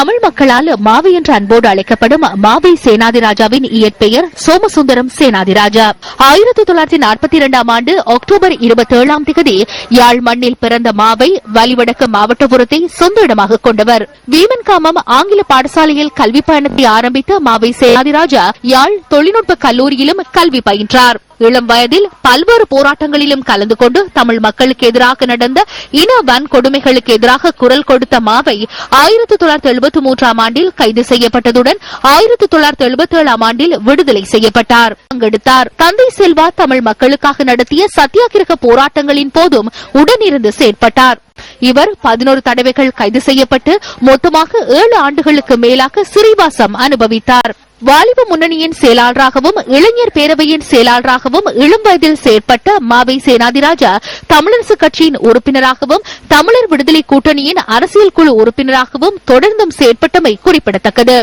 தமிழ் மக்களால் மாவை என்ற அன்போடு அழைக்கப்படும் மாவை சேனாதிராஜாவின் இயற்பெயர் சோமசுந்தரம் சேனாதிராஜா. ஆயிரத்தி தொள்ளாயிரத்தி நாற்பத்தி இரண்டாம் ஆண்டு அக்டோபர் இருபத்தி ஏழாம் தேதி யாழ் மண்ணில் பிறந்த மாவை வலிவடக்கு மாவட்டபுரத்தை சொந்த இடமாக கொண்டவர். வீமன்காமம் ஆங்கில பாடசாலையில் கல்வி பயணத்தை ஆரம்பித்த மாவை சேனாதிராஜா யாழ் தொழில்நுட்ப கல்லூரியிலும் கல்வி பயின்றார். இளம் வயதில் பல்வேறு போராட்டங்களிலும் கலந்து கொண்டு தமிழ் மக்களுக்கு எதிராக நடந்த இன வன்கொடுமைகளுக்கு எதிராக குரல் கொடுத்த மாவை ஆயிரத்தி தொள்ளாயிரத்தி எழுபத்தி மூன்றாம் ஆண்டில் கைது செய்யப்பட்டதுடன் ஆயிரத்தி தொள்ளாயிரத்தி எழுபத்தி ஏழாம் ஆண்டில் விடுதலை செய்யப்பட்டார். பங்கெடுத்தார். தந்தை செல்வா தமிழ் மக்களுக்காக நடத்திய சத்தியாகிரக போராட்டங்களின் போதும் உடனிருந்து செயற்பட்டார். இவர் பதினோரு தடவைகள் கைது செய்யப்பட்டு மொத்தமாக ஏழு ஆண்டுகளுக்கு மேலாக சிறைவாசம் அனுபவித்தார். வாலிப முன்னணியின் செயலாளராகவும் இளைஞர் பேரவையின் செயலாளராகவும் இளம் வயதில் செயற்பட்ட மாவை சேனாதிராஜா தமிழரசு கட்சியின் உறுப்பினராகவும் தமிழர் விடுதலை கூட்டணியின் அரசியல் குழு உறுப்பினராகவும் தொடர்ந்தும் செயற்பட்டமை குறிப்பிடத்தக்கது.